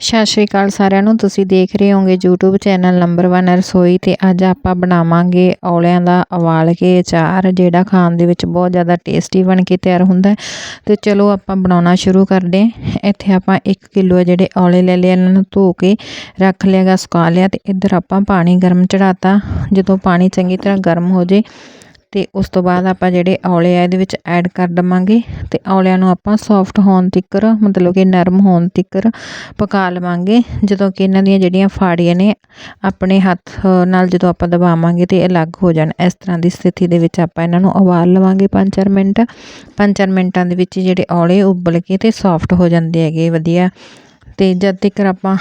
ਸਤਿ ਸ਼੍ਰੀ ਅਕਾਲ ਸਾਰਿਆਂ ਨੂੰ। ਤੁਸੀਂ ਦੇਖ ਰਹੇ ਹੋਗੇ YouTube ਚੈਨਲ ਨੰਬਰ 1 ਰਸੋਈ ਤੇ ਅੱਜ ਆਪਾਂ ਬਣਾਵਾਂਗੇ ਔਲਿਆਂ ਦਾ ਉਬਾਲ ਕੇ ਅਚਾਰ, ਜਿਹੜਾ ਖਾਣ ਦੇ ਵਿੱਚ ਬਹੁਤ ਜ਼ਿਆਦਾ ਟੇਸਟੀ ਬਣ ਕੇ ਤਿਆਰ ਹੁੰਦਾ ਹੈ। ਤੇ ਚਲੋ ਆਪਾਂ ਬਣਾਉਣਾ ਸ਼ੁਰੂ ਕਰਦੇ ਇੱਥੇ ਆਪਾਂ 1 ਕਿਲੋ ਜਿਹੜੇ ਔਲੇ ਲੈ ਲਏ, ਇਹਨਾਂ ਨੂੰ ਧੋ ਕੇ ਰੱਖ ਲਿਆਗਾ ਸੁਕਾ ਲਿਆ ਤੇ ਇੱਧਰ ਆਪਾਂ ਪਾਣੀ ਗਰਮ ਚੜਾਤਾ ਜਦੋਂ ਪਾਣੀ ਚੰਗੀ ਤਰ੍ਹਾਂ ਗਰਮ ਹੋ ਜੇ ਤੇ ਉਸ ਤੋਂ ਬਾਅਦ ਆਪਾਂ ਜਿਹੜੇ ਔਲੇ ਆ, ਇਹਦੇ ਵਿੱਚ ਐਡ ਕਰ ਦਵਾਂਗੇ। ਤੇ ਔਲਿਆਂ ਨੂੰ ਆਪਾਂ ਸੌਫਟ ਹੋਣ ਤੱਕਰ, ਮਤਲਬ ਕਿ ਨਰਮ ਹੋਣ ਤੱਕਰ ਪਕਾ ਲਵਾਂਗੇ। ਜਦੋਂ ਕਿ ਇਹਨਾਂ ਦੀਆਂ ਜਿਹੜੀਆਂ ਫਾੜੀਆਂ ਨੇ, ਆਪਣੇ ਹੱਥ ਨਾਲ ਜਦੋਂ ਆਪਾਂ ਦਬਾਵਾਂਗੇ ਤੇ ਅਲੱਗ ਹੋ ਜਾਣ। ਇਸ ਤਰ੍ਹਾਂ ਦੀ ਸਥਿਤੀ ਦੇ ਵਿੱਚ ਆਪਾਂ ਇਹਨਾਂ ਨੂੰ ਉਬਾਲ ਲਵਾਂਗੇ 5-4 ਮਿੰਟ। 5-4 ਮਿੰਟਾਂ ਦੇ ਵਿੱਚ ਜਿਹੜੇ ਔਲੇ ਉਬਲ ਕੇ ਤੇ ਸੌਫਟ ਹੋ ਜਾਂਦੇ ਹੈਗੇ, ਵਧੀਆ। ਅਤੇ ਜਦ ਤੱਕ ਆਪਾਂ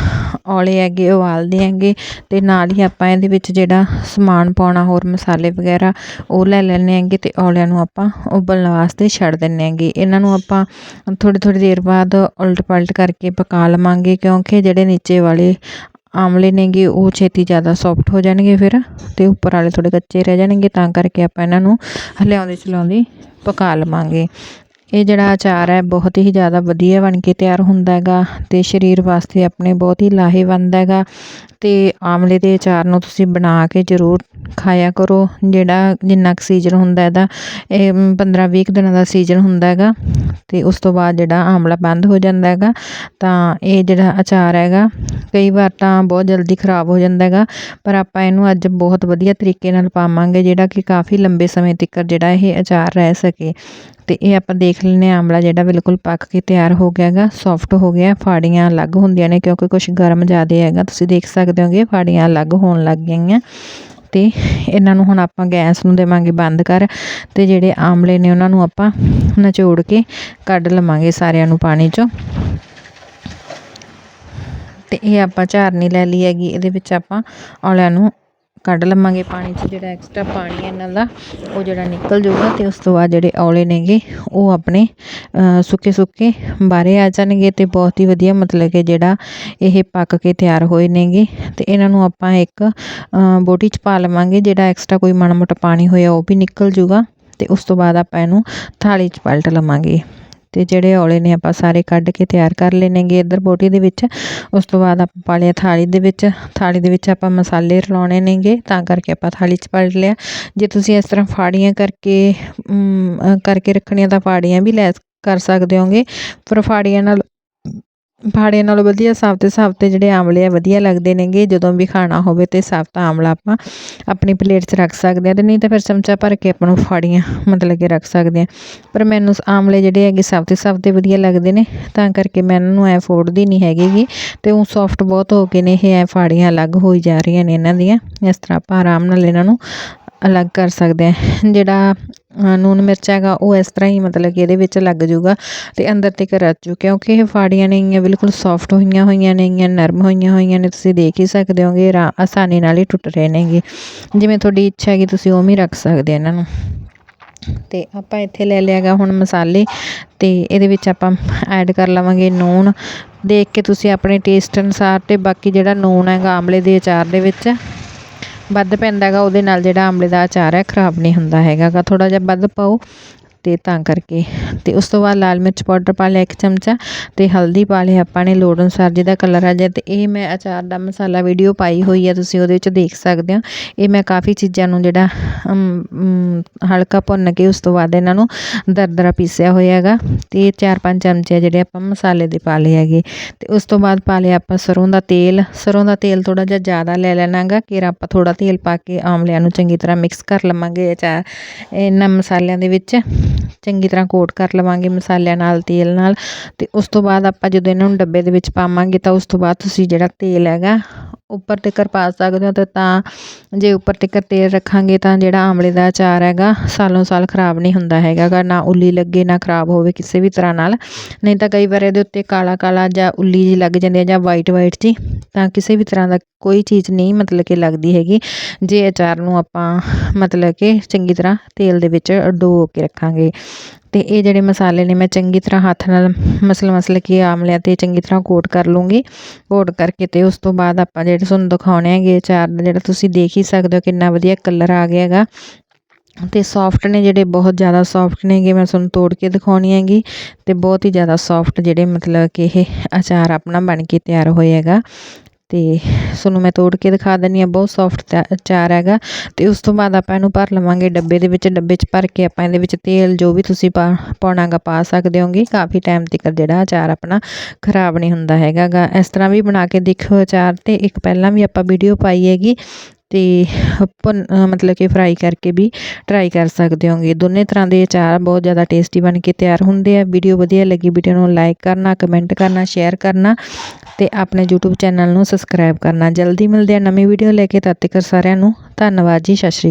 ਔਲੇ ਹੈਗੇ, ਉਬਾਲਦੇ ਹੈਗੇ ਅਤੇ ਨਾਲ ਹੀ ਆਪਾਂ ਇਹਦੇ ਵਿੱਚ ਜਿਹੜਾ ਸਮਾਨ ਪਾਉਣਾ, ਹੋਰ ਮਸਾਲੇ ਵਗੈਰਾ, ਉਹ ਲੈ ਲੈਂਦੇ ਹੈਗੇ ਅਤੇ ਔਲਿਆਂ ਨੂੰ ਆਪਾਂ ਉਬਲਣ ਵਾਸਤੇ ਛੱਡ ਦਿੰਦੇ ਹੈਗੇ। ਇਹਨਾਂ ਨੂੰ ਆਪਾਂ ਥੋੜ੍ਹੀ ਥੋੜ੍ਹੀ ਦੇਰ ਬਾਅਦ ਉਲਟ ਪਲਟ ਕਰਕੇ ਪਕਾ ਲਵਾਂਗੇ ਕਿਉਂਕਿ ਜਿਹੜੇ ਨੀਚੇ ਵਾਲੇ ਆਮਲੇ ਨੇਗੇ ਉਹ ਛੇਤੀ ਜ਼ਿਆਦਾ ਸੌਫਟ ਹੋ ਜਾਣਗੇ ਫਿਰ ਅਤੇ ਉੱਪਰ ਵਾਲੇ ਥੋੜ੍ਹੇ ਕੱਚੇ ਰਹਿ ਜਾਣਗੇ, ਤਾਂ ਕਰਕੇ ਆਪਾਂ ਇਹਨਾਂ ਨੂੰ ਹਲਿਆਉਂਦੇ ਚਲਾਉਂਦੇ ਪਕਾ ਲਵਾਂਗੇ। ਇਹ ਜਿਹੜਾ ਅਚਾਰ ਹੈ ਬਹੁਤ ਹੀ ਜ਼ਿਆਦਾ ਵਧੀਆ ਬਣ ਕੇ ਤਿਆਰ ਹੁੰਦਾ ਹੈਗਾ ਤੇ ਸਰੀਰ ਵਾਸਤੇ ਆਪਣੇ ਬਹੁਤ ਹੀ ਲਾਹੇਵੰਦ ਹੈਗਾ ਤੇ ਆਮਲੇ ਦੇ ਅਚਾਰ ਨੂੰ ਤੁਸੀਂ ਬਣਾ ਕੇ ਜ਼ਰੂਰ ਖਾਇਆ ਕਰੋ। ਜਿਹੜਾ ਜਿੰਨਾ ਕੁ ਸੀਜ਼ਨ ਹੁੰਦਾ ਇਹਦਾ, ਇਹ 15 20 ਦਿਨਾਂ ਦਾ ਸੀਜ਼ਨ ਹੁੰਦਾ ਹੈਗਾ ਤੇ ਉਸ ਤੋਂ ਬਾਅਦ ਜਿਹੜਾ ਆਮਲਾ ਬੰਦ ਹੋ ਜਾਂਦਾ ਹੈਗਾ ਤਾਂ ਇਹ ਜਿਹੜਾ ਅਚਾਰ ਹੈਗਾ ਕਈ ਵਾਰ ਤਾਂ ਬਹੁਤ ਜਲਦੀ ਖਰਾਬ ਹੋ ਜਾਂਦਾ ਹੈਗਾ ਪਰ ਆਪਾਂ ਇਹਨੂੰ ਅੱਜ ਬਹੁਤ ਵਧੀਆ ਤਰੀਕੇ ਨਾਲ ਪਾਵਾਂਗੇ ਜਿਹੜਾ ਕਿ ਕਾਫੀ ਲੰਬੇ ਸਮੇਂ ਤੱਕ ਜਿਹੜਾ ਇਹ ਅਚਾਰ ਰਹਿ ਸਕੇ ਤੇ ਇਹ ਆਪਾਂ ਦੇਖ ਲੈਨੇ ਆਮਲਾ ਜਿਹੜਾ ਬਿਲਕੁਲ ਪੱਕ ਕੇ ਤਿਆਰ ਹੋ ਗਿਆ ਹੈਗਾ ਸੌਫਟ ਹੋ ਗਿਆ, ਫਾੜੀਆਂ ਅਲੱਗ ਹੁੰਦੀਆਂ ਨੇ ਕਿਉਂਕਿ ਕੁਝ ਗਰਮ ਜ਼ਿਆਦਾ ਹੈਗਾ। ਤੁਸੀਂ ਦੇਖ ਸਕਦੇ ਹੋਗੇ, ਫਾੜੀਆਂ ਅਲੱਗ ਹੋਣ ਲੱਗ ਗਈਆਂ। ਤੇ ਇਹਨਾਂ ਨੂੰ ਹੁਣ ਆਪਾਂ ਗੈਸ ਨੂੰ ਦੇਵਾਂਗੇ ਬੰਦ ਕਰ ਤੇ ਜਿਹੜੇ ਆਮਲੇ ਨੇ ਉਹਨਾਂ ਨੂੰ ਆਪਾਂ ਨਿਚੋੜ ਕੇ ਕੱਢ ਲਵਾਂਗੇ ਸਾਰਿਆਂ ਨੂੰ ਪਾਣੀ ਚੋਂ। ਤੇ ਇਹ ਆਪਾਂ ਝਾਰਨੀ ਲੈ ਲਈ ਹੈਗੀ, ਇਹਦੇ ਵਿੱਚ ਆਪਾਂ ਔਲਿਆਂ ਨੂੰ ਕੱਢ ਲਵਾਂਗੇ ਪਾਣੀ 'ਚ, ਜਿਹੜਾ ਐਕਸਟਰਾ ਪਾਣੀ ਹੈ ਇਹਨਾਂ ਦਾ, ਉਹ ਜਿਹੜਾ ਨਿਕਲ ਜਾਊਗਾ ਅਤੇ ਉਸ ਤੋਂ ਬਾਅਦ ਜਿਹੜੇ ਔਲੇ ਨੇਗੇ, ਉਹ ਆਪਣੇ ਸੁੱਕੇ ਸੁੱਕੇ ਬਾਹਰੇ ਆ ਜਾਣਗੇ ਅਤੇ ਬਹੁਤ ਹੀ ਵਧੀਆ ਮਤਲਬ ਕਿ ਜਿਹੜਾ ਇਹ ਪੱਕ ਕੇ ਤਿਆਰ ਹੋਏ ਨੇਗੇ। ਅਤੇ ਇਹਨਾਂ ਨੂੰ ਆਪਾਂ ਇੱਕ ਬੋਟੀ 'ਚ ਪਾ ਲਵਾਂਗੇ, ਜਿਹੜਾ ਐਕਸਟਰਾ ਕੋਈ ਮਾੜਾ ਮੋਟਾ ਪਾਣੀ ਹੋਇਆ ਉਹ ਵੀ ਨਿਕਲ ਜਾਊਗਾ ਅਤੇ ਉਸ ਤੋਂ ਬਾਅਦ ਆਪਾਂ ਇਹਨੂੰ ਥਾਲੀ 'ਚ ਪਲਟ ਲਵਾਂਗੇ। ਅਤੇ ਜਿਹੜੇ ਔਲੇ ਨੇ ਆਪਾਂ ਸਾਰੇ ਕੱਢ ਕੇ ਤਿਆਰ ਕਰ ਲੈਣੇਗੇ ਇੱਧਰ ਬੋਟੀ ਦੇ ਵਿੱਚ। ਉਸ ਤੋਂ ਬਾਅਦ ਆਪਾਂ ਪਾ ਲਿਆ ਥਾਲੀ ਦੇ ਵਿੱਚ। ਥਾਲੀ ਦੇ ਵਿੱਚ ਆਪਾਂ ਮਸਾਲੇ ਰਲਾਉਣੇ ਨੇਗੇ ਤਾਂ ਕਰਕੇ ਆਪਾਂ ਥਾਲੀ 'ਚ ਪਾ ਲਿਆ। ਜੇ ਤੁਸੀਂ ਇਸ ਤਰ੍ਹਾਂ ਫਾੜੀਆਂ ਕਰਕੇ ਕਰਕੇ ਰੱਖਣੀਆਂ ਤਾਂ ਫਾੜੀਆਂ ਵੀ ਲੈ ਕਰ ਸਕਦੇ ਹੋਗੇ। ਪਰ ਫਾੜੀਆਂ ਨਾਲ ਫਾੜੀਆਂ ਨਾਲੋਂ ਵਧੀਆ ਸਾਫਤੇ ਸਾਫਤੇ ਜਿਹੜੇ ਆਮਲੇ ਆ, ਵਧੀਆ ਲੱਗਦੇ ਨੇਗੇ। ਜਦੋਂ ਵੀ ਖਾਣਾ ਹੋਵੇ ਤੇ ਸਾਫਤਾ ਆਮਲਾ ਆਪਾਂ ਆਪਣੀ ਪਲੇਟ 'ਚ ਰੱਖ ਸਕਦੇ ਹਾਂ ਅਤੇ ਨਹੀਂ ਤਾਂ ਫਿਰ ਚਮਚਾ ਭਰ ਕੇ ਆਪਾਂ ਨੂੰ ਫਾੜੀਆਂ ਮਤਲਬ ਕਿ ਰੱਖ ਸਕਦੇ ਹਾਂ ਪਰ ਮੈਨੂੰ ਆਮਲੇ ਜਿਹੜੇ ਹੈਗੇ ਸਾਫਤੇ ਸਾਫਤੇ ਵਧੀਆ ਲੱਗਦੇ ਨੇ। ਤਾਂ ਕਰਕੇ ਮੈਂ ਇਹਨਾਂ ਨੂੰ ਐ ਫੋੜਦੀ ਨਹੀਂ ਹੈਗੀਗੀ ਅਤੇ ਉਹ ਸੋਫਟ ਬਹੁਤ ਹੋ ਕੇ ਨੇ, ਇਹ ਐਂ ਫਾੜੀਆਂ ਅਲੱਗ ਹੋਈ ਜਾ ਰਹੀਆਂ ਨੇ ਇਹਨਾਂ ਦੀਆਂ। ਇਸ ਤਰ੍ਹਾਂ ਆਪਾਂ ਆਰਾਮ ਨਾਲ ਇਹਨਾਂ ਨੂੰ ਅਲੱਗ ਕਰ ਸਕਦੇ ਹਾਂ ਜਿਹੜਾ ਨੂਣ ਮਿਰਚ ਹੈਗਾ, ਉਹ ਇਸ ਤਰ੍ਹਾਂ ਹੀ ਮਤਲਬ ਕਿ ਇਹਦੇ ਵਿੱਚ ਲੱਗ ਜਾਊਗਾ ਅਤੇ ਅੰਦਰ ਤੱਕ ਰਚ ਜੂ ਕਿਉਂਕਿ ਇਹ ਫਾੜੀਆਂ ਨੇਗੀਆਂ ਬਿਲਕੁਲ ਸੋਫਟ ਹੋਈਆਂ ਹੋਈਆਂ ਨੇਗੀਆਂ ਨਰਮ ਹੋਈਆਂ ਹੋਈਆਂ ਨੇ, ਤੁਸੀਂ ਦੇਖ ਹੀ ਸਕਦੇ ਹੋਗੇ ਆਸਾਨੀ ਨਾਲ ਹੀ ਟੁੱਟ ਰਹੇ ਨੇਗੇ। ਜਿਵੇਂ ਤੁਹਾਡੀ ਇੱਛਾ ਹੈਗੀ, ਤੁਸੀਂ ਉਵੇਂ ਹੀ ਰੱਖ ਸਕਦੇ ਇਹਨਾਂ ਨੂੰ। ਤੇ ਆਪਾਂ ਇੱਥੇ ਲੈ ਲਿਆਗਾ ਹੁਣ ਮਸਾਲੇ, ਤੇ ਇਹਦੇ ਵਿੱਚ ਆਪਾਂ ਐਡ ਕਰ ਲਵਾਂਗੇ ਨੂਣ ਦੇਖ ਕੇ ਤੁਸੀਂ ਆਪਣੇ ਟੇਸਟ ਅਨੁਸਾਰ ਤੇ ਬਾਕੀ ਜਿਹੜਾ ਨੂਣ ਹੈਗਾ, ਆਮਲੇ ਦੇ ਅਚਾਰ ਦੇ ਵਿੱਚ ਵੱਧ ਪੈਂਦਾ ਹੈਗਾ, ਉਹਦੇ ਨਾਲ ਜਿਹੜਾ ਆਮਲੇ ਦਾ ਅਚਾਰ ਹੈ, ਖਰਾਬ ਨਹੀਂ ਹੁੰਦਾ ਹੈਗਾ ਥੋੜ੍ਹਾ ਜਿਹਾ ਵੱਧ ਪਾਓ। ਅਤੇ ਤਾਂ ਕਰਕੇ। ਅਤੇ ਉਸ ਤੋਂ ਬਾਅਦ ਲਾਲ ਮਿਰਚ ਪਾਊਡਰ ਪਾ ਲਿਆ ਇੱਕ ਚਮਚਾ ਅਤੇ ਹਲਦੀ ਪਾ ਲਿਆ ਆਪਾਂ ਨੇ, ਲੋੜ ਅਨੁਸਾਰ ਜਿਹਦਾ ਕਲਰ ਆ ਜਾਏ। ਅਤੇ ਇਹ ਮੈਂ ਅਚਾਰ ਦਾ ਮਸਾਲਾ ਵੀਡੀਓ ਪਾਈ ਹੋਈ ਆ, ਤੁਸੀਂ ਉਹਦੇ ਵਿੱਚ ਦੇਖ ਸਕਦੇ ਹੋ। ਇਹ ਮੈਂ ਕਾਫੀ ਚੀਜ਼ਾਂ ਨੂੰ ਜਿਹੜਾ ਹਲਕਾ ਭੁੰਨ ਕੇ ਉਸ ਤੋਂ ਬਾਅਦ ਇਹਨਾਂ ਨੂੰ ਦਰਦਰਾ ਪੀਸਿਆ ਹੋਇਆ ਹੈਗਾ। ਅਤੇ ਚਾਰ ਪੰਜ ਚਮਚੇ ਜਿਹੜੇ ਆਪਾਂ ਮਸਾਲੇ ਦੇ ਪਾ ਲਏ ਹੈਗੇ। ਅਤੇ ਉਸ ਤੋਂ ਬਾਅਦ ਪਾ ਲਿਆ ਆਪਾਂ ਸਰੋਂ ਦਾ ਤੇਲ। ਸਰੋਂ ਦਾ ਤੇਲ ਥੋੜ੍ਹਾ ਜਿਹਾ ਜ਼ਿਆਦਾ ਲੈ ਲੈਣਾਗਾ ਕਿ ਆਪਾਂ ਥੋੜ੍ਹਾ ਤੇਲ ਪਾ ਕੇ ਆਮਲਿਆਂ ਨੂੰ ਚੰਗੀ ਤਰ੍ਹਾਂ ਮਿਕਸ ਕਰ ਲਵਾਂਗੇ ਅਚਾਰ, ਇਹਨਾਂ ਮਸਾਲਿਆਂ ਦੇ ਵਿੱਚ। ਚੰਗੀ ਤਰ੍ਹਾਂ ਕੋਟ ਕਰ ਲਵਾਂਗੇ ਮਸਾਲਿਆਂ ਨਾਲ, ਤੇਲ ਨਾਲ ਅਤੇ ਉਸ ਤੋਂ ਬਾਅਦ ਆਪਾਂ ਜਦੋਂ ਇਹਨਾਂ ਨੂੰ ਡੱਬੇ ਦੇ ਵਿੱਚ ਪਾਵਾਂਗੇ ਤਾਂ ਉਸ ਤੋਂ ਬਾਅਦ ਤੁਸੀਂ ਜਿਹੜਾ ਤੇਲ ਹੈਗਾ ਉੱਪਰ ਤੱਕਰ ਪਾ ਸਕਦੇ ਹੋ ਤੇ ਤਾਂ ਜੇ ਉੱਪਰ ਤੱਕਰ ਤੇਲ ਰੱਖਾਂਗੇ ਤਾਂ ਜਿਹੜਾ ਆਮਲੇ ਦਾ ਅਚਾਰ ਹੈਗਾ, ਸਾਲੋਂ ਸਾਲ ਖਰਾਬ ਨਹੀਂ ਹੁੰਦਾ ਹੈਗਾ ਨਾ ਉੱਲੀ ਲੱਗੇ, ਨਾ ਖਰਾਬ ਹੋਵੇ ਕਿਸੇ ਵੀ ਤਰ੍ਹਾਂ ਨਾਲ। ਨਹੀਂ ਤਾਂ ਕਈ ਵਾਰ ਇਹਦੇ ਉੱਤੇ ਕਾਲਾ ਕਾਲਾ ਜਾਂ ਉੱਲੀ ਜੀ ਲੱਗ ਜਾਂਦੀ ਹੈ ਜਾਂ ਵਾਈਟ ਵਾਈਟ ਜੀ ਤਾਂ ਕਿਸੇ ਵੀ ਤਰ੍ਹਾਂ ਦਾ ਕੋਈ ਚੀਜ਼ ਨਹੀਂ ਮਤਲਬ ਕਿ ਲੱਗਦੀ ਹੈਗੀ। ਜੇ ਅਚਾਰ ਨੂੰ ਆਪਾਂ ਮਤਲਬ ਕਿ ਚੰਗੀ ਤਰ੍ਹਾਂ ਤੇਲ ਦੇ ਵਿੱਚ ਡੋ ਕੇ ਰੱਖਾਂਗੇ। ਤੇ ਇਹ ਜਿਹੜੇ ਮਸਾਲੇ ਨੇ, ਮੈਂ ਚੰਗੀ ਤਰ੍ਹਾਂ ਹੱਥ ਨਾਲ ਮਸਲ ਮਸਲ ਕੇ ਆਮਲਿਆਂ ਤੇ ਚੰਗੀ ਤਰ੍ਹਾਂ ਕੋਟ ਕਰ ਲੂੰਗੀ। ਕੋਟ ਕਰਕੇ ਤੇ ਉਸ ਤੋਂ ਬਾਅਦ ਆਪਾਂ ਜਿਹੜੇ ਤੁਹਾਨੂੰ ਦਿਖਾਉਣੇ ਹੈਗੇ ਅਚਾਰ ਦਾ ਜਿਹੜਾ ਤੁਸੀਂ ਦੇਖ ਹੀ ਸਕਦੇ ਹੋ ਕਿੰਨਾ ਵਧੀਆ ਕਲਰ ਆ ਗਿਆ ਹੈਗਾ। ਤੇ ਸੌਫਟ ਨੇ ਜਿਹੜੇ ਬਹੁਤ ਜ਼ਿਆਦਾ ਸੌਫਟ ਨੇਗੇ ਮੈਂ ਤੁਹਾਨੂੰ ਤੋੜ ਕੇ ਦਿਖਾਉਣੀ ਹੈਗੀ। ਤੇ ਬਹੁਤ ਹੀ ਜ਼ਿਆਦਾ ਸੌਫਟ ਜਿਹੜੇ ਮਤਲਬ ਕਿ ਇਹ ਅਚਾਰ ਆਪਣਾ ਬਣ ਕੇ ਤਿਆਰ ਹੋਏਗਾ ਅਤੇ ਤੁਹਾਨੂੰ ਮੈਂ ਤੋੜ ਕੇ ਦਿਖਾ ਦਿੰਦੀ ਹਾਂ, ਬਹੁਤ ਸੌਫਟ ਅਚਾਰ ਹੈਗਾ। ਅਤੇ ਉਸ ਤੋਂ ਬਾਅਦ ਆਪਾਂ ਇਹਨੂੰ ਭਰ ਲਵਾਂਗੇ ਡੱਬੇ ਦੇ ਵਿੱਚ, ਡੱਬੇ 'ਚ ਭਰ ਕੇ ਆਪਾਂ ਇਹਦੇ ਵਿੱਚ ਤੇਲ ਜੋ ਵੀ ਤੁਸੀਂ ਪਾ, ਪਾਉਣਾਗਾ ਪਾ ਸਕਦੇ ਹੋਗੇ। ਕਾਫੀ ਟਾਈਮ ਤੱਕ ਜਿਹੜਾ ਅਚਾਰ ਆਪਣਾ ਖਰਾਬ ਨਹੀਂ ਹੁੰਦਾ ਹੈਗਾ ਗਾ ਇਸ ਤਰ੍ਹਾਂ ਵੀ ਬਣਾ ਕੇ ਦੇਖਿਓ ਅਚਾਰ ਅਤੇ ਇੱਕ ਪਹਿਲਾਂ ਵੀ ਆਪਾਂ ਵੀਡੀਓ ਪਾਈ ਹੈਗੀ। ਅਤੇ ਭੁੰਨ ਮਤਲਬ ਕਿ ਫਰਾਈ ਕਰਕੇ ਵੀ ਟਰਾਈ ਕਰ ਸਕਦੇ ਹੋਗੇ। ਦੋਨੇ ਤਰ੍ਹਾਂ ਦੇ ਅਚਾਰ ਬਹੁਤ ਜ਼ਿਆਦਾ ਟੇਸਟੀ ਬਣ ਕੇ ਤਿਆਰ ਹੁੰਦੇ ਆ। ਵੀਡੀਓ ਵਧੀਆ ਲੱਗੀ ਵੀਡੀਓ ਨੂੰ ਲਾਈਕ ਕਰਨਾ ਕਮੈਂਟ ਕਰਨਾ ਸ਼ੇਅਰ ਕਰਨਾ ਅਤੇ ਆਪਣੇ YouTube ਚੈਨਲ ਨੂੰ ਸਬਸਕ੍ਰਾਈਬ ਕਰਨਾ। ਜਲਦੀ ਮਿਲਦੇ ਆ ਨਵੀਂ ਵੀਡੀਓ ਲੈ ਕੇ। ਤਦ ਤੱਕ ਸਾਰਿਆਂ ਨੂੰ ਧੰਨਵਾਦ ਜੀ। ਸਤਿ ਸ਼੍ਰੀ ਅਕਾਲ।